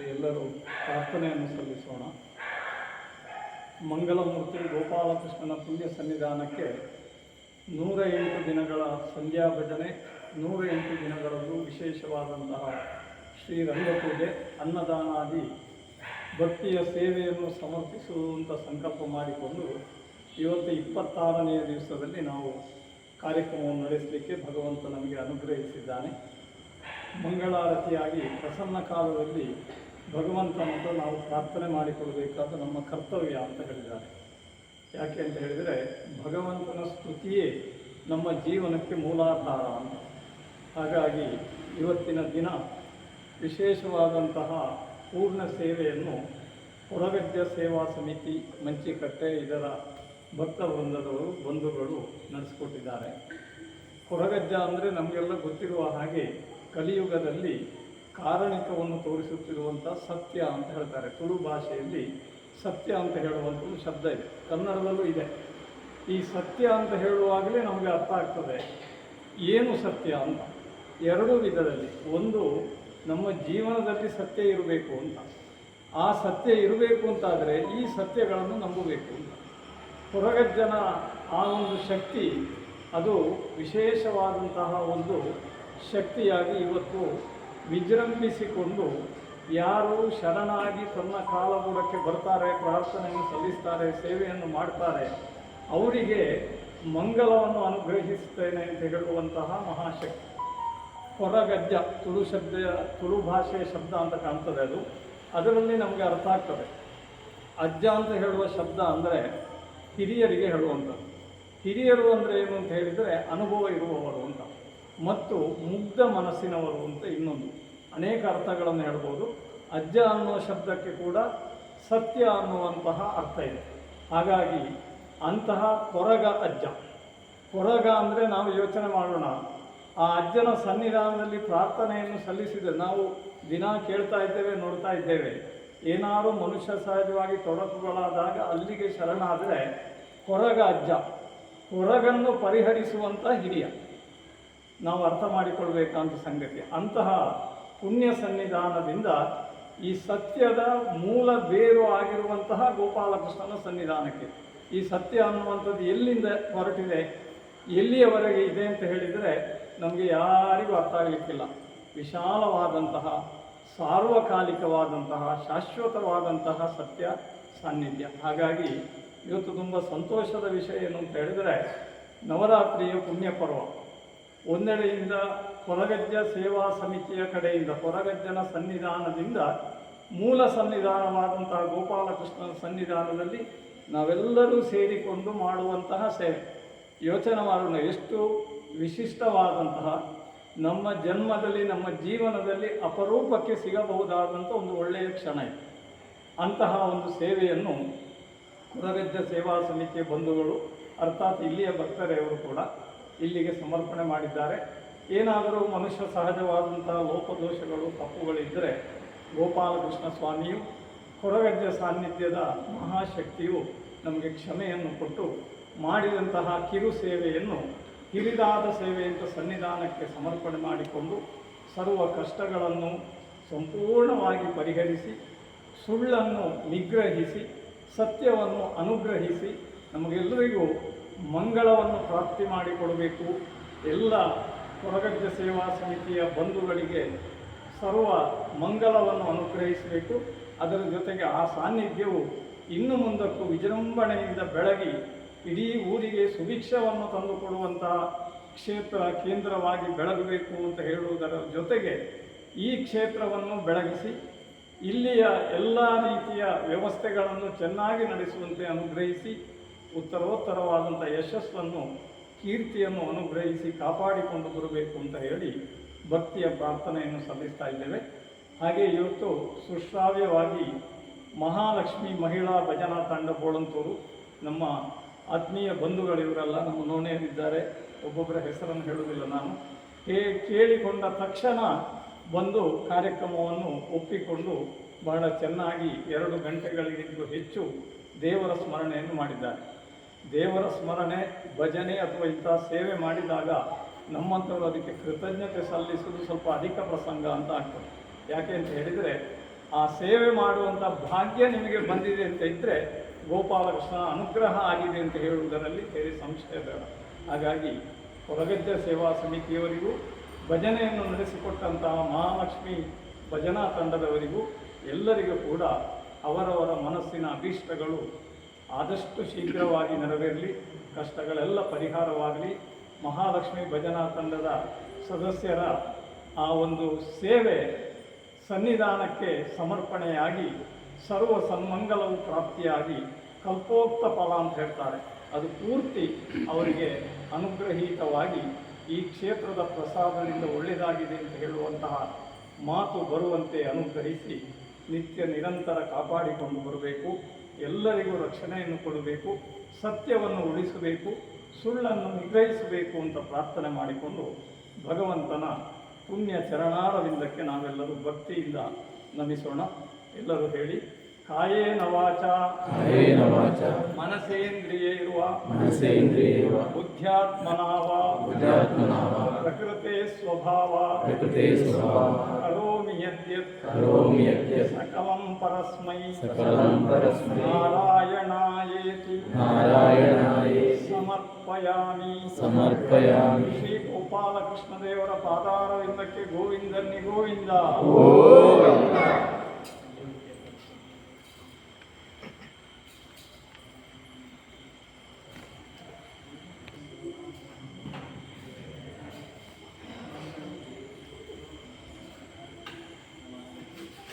ಎಲ್ಲರೂ ಪ್ರಾರ್ಥನೆಯನ್ನು ಸಲ್ಲಿಸೋಣ. ಮಂಗಳಮೂರ್ತಿ ಗೋಪಾಲಕೃಷ್ಣನ ಪುಣ್ಯ ಸನ್ನಿಧಾನಕ್ಕೆ ನೂರ ಎಂಟು ದಿನಗಳ ಸಂಧ್ಯಾ ಭಜನೆ ನೂರ ಎಂಟು ದಿನಗಳಲ್ಲೂ ವಿಶೇಷವಾದಂತಹ ಶ್ರೀರಂಗಪೂಜೆ ಅನ್ನದಾನಾದಿ, ಭಕ್ತಿಯ ಸೇವೆಯನ್ನು ಸಮರ್ಪಿಸುವಂಥ ಸಂಕಲ್ಪ ಮಾಡಿಕೊಂಡು ಇವತ್ತು ಇಪ್ಪತ್ತಾರನೆಯ ದಿವಸದಲ್ಲಿ ನಾವು ಕಾರ್ಯಕ್ರಮವನ್ನು ನಡೆಸಲಿಕ್ಕೆ ಭಗವಂತ ನಮಗೆ ಅನುಗ್ರಹಿಸಿದ್ದಾನೆ. ಮಂಗಳಾರತಿಯಾಗಿ ಪ್ರಸನ್ನ ಕಾಲದಲ್ಲಿ ಭಗವಂತನಂತ ನಾವು ಪ್ರಾರ್ಥನೆ ಮಾಡಿಕೊಡಬೇಕಾದ ನಮ್ಮ ಕರ್ತವ್ಯ ಅಂತ ಹೇಳಿದ್ದಾರೆ. ಯಾಕೆ ಅಂತ ಹೇಳಿದರೆ, ಭಗವಂತನ ಸ್ತುತಿಯೇ ನಮ್ಮ ಜೀವನಕ್ಕೆ ಮೂಲಾಧಾರ ಅಂತ. ಹಾಗಾಗಿ ಇವತ್ತಿನ ದಿನ ವಿಶೇಷವಾದಂತಹ ಪೂರ್ಣ ಸೇವೆಯನ್ನು ಪುರಗದ್ಯ ಸೇವಾ ಸಮಿತಿ ಮಂಚಿಕಟ್ಟೆ ಇದರ ಭಕ್ತ ವೃಂದದವರು, ಬಂಧುಗಳು ನಡೆಸಿಕೊಟ್ಟಿದ್ದಾರೆ. ಹೊರಗಜ್ಜ ಅಂದರೆ ನಮಗೆಲ್ಲ ಗೊತ್ತಿರುವ ಹಾಗೆ ಕಲಿಯುಗದಲ್ಲಿ ಕಾರಣಿಕವನ್ನು ತೋರಿಸುತ್ತಿರುವಂಥ ಸತ್ಯ ಅಂತ ಹೇಳ್ತಾರೆ. ತುಳು ಭಾಷೆಯಲ್ಲಿ ಸತ್ಯ ಅಂತ ಹೇಳುವಂಥ ಒಂದು ಶಬ್ದ ಇದೆ. ಕನ್ನಡದಲ್ಲೂ ಇದೆ. ಈ ಸತ್ಯ ಅಂತ ಹೇಳುವಾಗಲೇ ನಮಗೆ ಅರ್ಥ ಆಗ್ತದೆ. ಏನು ಸತ್ಯ ಅಂತ? ಎರಡೂ ವಿಧದಲ್ಲಿ. ಒಂದು, ನಮ್ಮ ಜೀವನದಲ್ಲಿ ಸತ್ಯ ಇರಬೇಕು ಅಂತ. ಆ ಸತ್ಯ ಇರಬೇಕು ಅಂತಾದರೆ ಈ ಸತ್ಯಗಳನ್ನು ನಂಬಬೇಕು ಅಂತ. ಹೊರಗಜ್ಜನ ಆ ಒಂದು ಶಕ್ತಿ, ಅದು ವಿಶೇಷವಾದಂತಹ ಒಂದು ಶಕ್ತಿಯಾಗಿ ಇವತ್ತು ವಿಜೃಂಭಿಸಿಕೊಂಡು ಯಾರು ಶರಣಾಗಿ ತನ್ನ ಕಾಲಗೂಡಕ್ಕೆ ಬರ್ತಾರೆ, ಪ್ರಾರ್ಥನೆಯನ್ನು ಸಲ್ಲಿಸ್ತಾರೆ, ಸೇವೆಯನ್ನು ಮಾಡ್ತಾರೆ, ಅವರಿಗೆ ಮಂಗಲವನ್ನು ಅನುಗ್ರಹಿಸುತ್ತೇನೆ ಅಂತ ಹೇಳುವಂತಹ ಮಹಾಶಕ್ತಿ. ಹೊರಗಜ್ಜ ತುಳು ಶಬ್ದ, ತುಳು ಭಾಷೆಯ ಶಬ್ದ ಅಂತ ಕಾಣ್ತದೆ ಅದು. ಅದರಲ್ಲಿ ನಮಗೆ ಅರ್ಥ ಆಗ್ತದೆ. ಅಜ್ಜ ಅಂತ ಹೇಳುವ ಶಬ್ದ ಅಂದರೆ ಹಿರಿಯರಿಗೆ ಹೇಳುವಂಥದ್ದು. ಹಿರಿಯರು ಅಂದರೆ ಏನು ಅಂತ ಹೇಳಿದರೆ ಅನುಭವ ಇರುವವರು ಅಂತ. ಮತ್ತು ಮುಗ್ಧ ಮನಸ್ಸಿನವರು ಅಂತ ಇನ್ನೊಂದು. ಅನೇಕ ಅರ್ಥಗಳನ್ನು ಹೇಳ್ಬೋದು. ಅಜ್ಜ ಅನ್ನೋ ಶಬ್ದಕ್ಕೆ ಕೂಡ ಸತ್ಯ ಅನ್ನುವಂತಹ ಅರ್ಥ ಇದೆ. ಹಾಗಾಗಿ ಅಂತಹ ಕೊರಗ ಅಜ್ಜ. ಕೊರಗ ಅಂದರೆ ನಾವು ಯೋಚನೆ ಮಾಡೋಣ. ಆ ಅಜ್ಜನ ಸನ್ನಿಧಾನದಲ್ಲಿ ಪ್ರಾರ್ಥನೆಯನ್ನು ಸಲ್ಲಿಸಿದರೆ ನಾವು ದಿನ ಕೇಳ್ತಾ ಇದ್ದೇವೆ, ನೋಡ್ತಾ ಇದ್ದೇವೆ. ಏನಾದರೂ ಮನುಷ್ಯ ಸಹಜವಾಗಿ ತೊಡಕುಗಳಾದಾಗ ಅಲ್ಲಿಗೆ ಶರಣಾದರೆ ಕೊರಗ ಅಜ್ಜ. ಕೊರಗನ್ನು ಪರಿಹರಿಸುವಂಥ ಹಿರಿಯ. ನಾವು ಅರ್ಥ ಮಾಡಿಕೊಳ್ಬೇಕಂತ ಸಂಗತಿ. ಅಂತಹ ಪುಣ್ಯ ಸನ್ನಿಧಾನದಿಂದ ಈ ಸತ್ಯದ ಮೂಲ ಬೇರು ಆಗಿರುವಂತಹ ಗೋಪಾಲಕೃಷ್ಣನ ಸನ್ನಿಧಾನಕ್ಕೆ. ಈ ಸತ್ಯ ಅನ್ನುವಂಥದ್ದು ಎಲ್ಲಿಂದ ಹೊರಟಿದೆ, ಎಲ್ಲಿಯವರೆಗೆ ಇದೆ ಅಂತ ಹೇಳಿದರೆ ನಮಗೆ ಯಾರಿಗೂ ಅರ್ಥ ಆಗಲಿಕ್ಕಿಲ್ಲ. ವಿಶಾಲವಾದಂತಹ, ಸಾರ್ವಕಾಲಿಕವಾದಂತಹ, ಶಾಶ್ವತವಾದಂತಹ ಸತ್ಯ ಸಾನ್ನಿಧ್ಯ. ಹಾಗಾಗಿ ಇವತ್ತು ತುಂಬ ಸಂತೋಷದ ವಿಷಯ ಏನು ಅಂತ ಹೇಳಿದರೆ ನವರಾತ್ರಿಯ ಪುಣ್ಯ ಪರ್ವ. ಒಂದೆಡೆಯಿಂದ ಕೊರಗಜ್ಜ ಸೇವಾ ಸಮಿತಿಯ ಕಡೆಯಿಂದ ಹೊರಗಜ್ಜನ ಸನ್ನಿಧಾನದಿಂದ ಮೂಲ ಸನ್ನಿಧಾನವಾದಂತಹ ಗೋಪಾಲಕೃಷ್ಣನ ಸನ್ನಿಧಾನದಲ್ಲಿ ನಾವೆಲ್ಲರೂ ಸೇರಿಕೊಂಡು ಮಾಡುವಂತಹ ಸೇವೆ. ಯೋಚನೆ ಮಾಡೋಣ, ಎಷ್ಟು ವಿಶಿಷ್ಟವಾದಂತಹ ನಮ್ಮ ಜನ್ಮದಲ್ಲಿ, ನಮ್ಮ ಜೀವನದಲ್ಲಿ ಅಪರೂಪಕ್ಕೆ ಸಿಗಬಹುದಾದಂಥ ಒಂದು ಒಳ್ಳೆಯ ಕ್ಷಣ ಇದೆ. ಅಂತಹ ಒಂದು ಸೇವೆಯನ್ನು ಕುರಗಜ್ಜ ಸೇವಾ ಸಮಿತಿಯ ಬಂಧುಗಳು, ಅರ್ಥಾತ್ ಇಲ್ಲಿಯ ಭಕ್ತರೆಯವರು ಕೂಡ ಇಲ್ಲಿಗೆ ಸಮರ್ಪಣೆ ಮಾಡಿದ್ದಾರೆ. ಏನಾದರೂ ಮನುಷ್ಯ ಸಹಜವಾದಂತಹ ಲೋಪದೋಷಗಳು ತಪ್ಪುಗಳಿದ್ದರೆ ಗೋಪಾಲಕೃಷ್ಣ ಸ್ವಾಮಿಯು ಹೊರಗಜ್ಜ ಸಾನ್ನಿಧ್ಯದ ಮಹಾಶಕ್ತಿಯು ನಮಗೆ ಕ್ಷಮೆಯನ್ನು ಕೊಟ್ಟು ಮಾಡಿದಂತಹ ಕಿರು ಸೇವೆಯನ್ನು ಹಿರಿದಾದ ಸೇವೆಯಿಂದ ಸನ್ನಿಧಾನಕ್ಕೆ ಸಮರ್ಪಣೆ ಮಾಡಿಕೊಂಡು ಸರ್ವ ಕಷ್ಟಗಳನ್ನು ಸಂಪೂರ್ಣವಾಗಿ ಪರಿಹರಿಸಿ, ಸುಳ್ಳನ್ನು ನಿಗ್ರಹಿಸಿ, ಸತ್ಯವನ್ನು ಅನುಗ್ರಹಿಸಿ ನಮಗೆಲ್ಲರಿಗೂ ಮಂಗಳವನ್ನು ಪ್ರಾಪ್ತಿ ಮಾಡಿಕೊಡಬೇಕು. ಎಲ್ಲ ಹೊರಗಜ್ಜ ಸೇವಾ ಸಮಿತಿಯ ಬಂಧುಗಳಿಗೆ ಸರ್ವ ಮಂಗಲವನ್ನು ಅನುಗ್ರಹಿಸಬೇಕು. ಅದರ ಜೊತೆಗೆ ಆ ಸಾನ್ನಿಧ್ಯವು ಇನ್ನು ಮುಂದಕ್ಕೂ ವಿಜೃಂಭಣೆಯಿಂದ ಬೆಳಗಿ ಇಡೀ ಊರಿಗೆ ಸುಭಿಕ್ಷವನ್ನು ತಂದುಕೊಡುವಂತಹ ಕ್ಷೇತ್ರ ಕೇಂದ್ರವಾಗಿ ಬೆಳಗಬೇಕು ಅಂತ ಹೇಳುವುದರ ಜೊತೆಗೆ ಈ ಕ್ಷೇತ್ರವನ್ನು ಬೆಳಗಿಸಿ ಇಲ್ಲಿಯ ಎಲ್ಲ ರೀತಿಯ ವ್ಯವಸ್ಥೆಗಳನ್ನು ಚೆನ್ನಾಗಿ ನಡೆಸುವಂತೆ ಅನುಗ್ರಹಿಸಿ ಉತ್ತರೋತ್ತರವಾದಂಥ ಯಶಸ್ಸನ್ನು, ಕೀರ್ತಿಯನ್ನು ಅನುಗ್ರಹಿಸಿ ಕಾಪಾಡಿಕೊಂಡು ಬರಬೇಕು ಅಂತ ಹೇಳಿ ಭಕ್ತಿಯ ಪ್ರಾರ್ಥನೆಯನ್ನು ಸಲ್ಲಿಸ್ತಾ ಇದ್ದೇವೆ. ಹಾಗೆ ಇವತ್ತು ಸುಶ್ರಾವ್ಯವಾಗಿ ಮಹಾಲಕ್ಷ್ಮಿ ಮಹಿಳಾ ಭಜನಾ ತಂಡ ಬೋಳಂತೂರು, ನಮ್ಮ ಆತ್ಮೀಯ ಬಂಧುಗಳಿವರೆಲ್ಲ ನಮ್ಮ ನೋಣೆಯರಿದ್ದಾರೆ. ಒಬ್ಬೊಬ್ಬರ ಹೆಸರನ್ನು ಹೇಳುವುದಿಲ್ಲ ನಾನು. ಹೇ, ಕೇಳಿಕೊಂಡ ತಕ್ಷಣ ಬಂದು ಕಾರ್ಯಕ್ರಮವನ್ನು ಒಪ್ಪಿಕೊಂಡು ಬಹಳ ಚೆನ್ನಾಗಿ ಎರಡು ಗಂಟೆಗಳಿಗಿಂತ ಹೆಚ್ಚು ದೇವರ ಸ್ಮರಣೆಯನ್ನು ಮಾಡಿದ್ದಾರೆ. ದೇವರ ಸ್ಮರಣೆ, ಭಜನೆ ಅಥವಾ ಇಂತಹ ಸೇವೆ ಮಾಡಿದಾಗ ನಮ್ಮಂಥವರು ಅದಕ್ಕೆ ಕೃತಜ್ಞತೆ ಸಲ್ಲಿಸುವುದು ಸ್ವಲ್ಪ ಅಧಿಕ ಪ್ರಸಂಗ ಅಂತ ಆಗ್ತದೆ. ಯಾಕೆ ಅಂತ ಹೇಳಿದರೆ, ಆ ಸೇವೆ ಮಾಡುವಂಥ ಭಾಗ್ಯ ನಿಮಗೆ ಬಂದಿದೆ ಅಂತ ಇದ್ದರೆ ಗೋಪಾಲಕೃಷ್ಣ ಅನುಗ್ರಹ ಆಗಿದೆ ಅಂತ ಹೇಳುವುದರಲ್ಲಿ ಹೇಳಿ ಸಂಶಯ ಬೇಡ. ಹಾಗಾಗಿ ಹೊರಗಜ್ಜ ಸೇವಾ ಸಮಿತಿಯವರಿಗೂ, ಭಜನೆಯನ್ನು ನಡೆಸಿಕೊಟ್ಟಂತಹ ಮಹಾಲಕ್ಷ್ಮಿ ಭಜನಾ ತಂಡದವರಿಗೂ ಎಲ್ಲರಿಗೂ ಕೂಡ ಅವರವರ ಮನಸ್ಸಿನ ಅಭೀಷ್ಟಗಳು ಆದಷ್ಟು ಶೀಘ್ರವಾಗಿ ನೆರವೇರಲಿ, ಕಷ್ಟಗಳೆಲ್ಲ ಪರಿಹಾರವಾಗಲಿ. ಮಹಾಲಕ್ಷ್ಮಿ ಭಜನಾ ತಂಡದ ಸದಸ್ಯರ ಆ ಒಂದು ಸೇವೆ ಸನ್ನಿಧಾನಕ್ಕೆ ಸಮರ್ಪಣೆಯಾಗಿ, ಸರ್ವ ಸನ್ಮಂಗಲವು ಪ್ರಾಪ್ತಿಯಾಗಿ ಕಲ್ಪೋಕ್ತ ಫಲ ಅಂತ ಹೇಳ್ತಾರೆ. ಅದು ಪೂರ್ತಿ ಅವರಿಗೆ ಅನುಗ್ರಹೀತವಾಗಿ ಈ ಕ್ಷೇತ್ರದ ಪ್ರಸಾದದಿಂದ ಒಳ್ಳೆಯದಾಗಿದೆ ಅಂತ ಹೇಳುವಂತಹ ಮಾತು ಬರುವಂತೆ ಅನುಗ್ರಹಿಸಿ ನಿತ್ಯ ನಿರಂತರ ಕಾಪಾಡಿಕೊಂಡು ಬರಬೇಕು. ಎಲ್ಲರಿಗೂ ರಕ್ಷಣೆಯನ್ನು ಕೊಡಬೇಕು ಸತ್ಯವನ್ನು ಉಳಿಸಬೇಕು ಸುಳ್ಳನ್ನು ನಿಗ್ರಹಿಸಬೇಕು ಅಂತ ಪ್ರಾರ್ಥನೆ ಮಾಡಿಕೊಂಡು ಭಗವಂತನ ಪುಣ್ಯ ಚರಣಾರವಿಂದಕ್ಕೆ ನಾವೆಲ್ಲರೂ ಭಕ್ತಿಯಿಂದ ನಮಿಸೋಣ. ಎಲ್ಲರೂ ಹೇಳಿ ಕಾಯೇ ನವಾಚ. ಮನಸೇಂದ್ರಿಯ ಇರುವ. ಬುದ್ಧ್ಯಾತ್ಮನಾವ ಪ್ರಕೃತೆ ಸ್ವಭಾವ. ಪ್ರಕೃತೆ ಸ್ವಭಾವ. सकलं परस्मै सकलं परस्मै नारायणायेति नारायणाये समर्पयामि समर्पयामि श्री गोपालकृष्णदेवर पादारविन्दके गोविन्दन्नि गोविन्द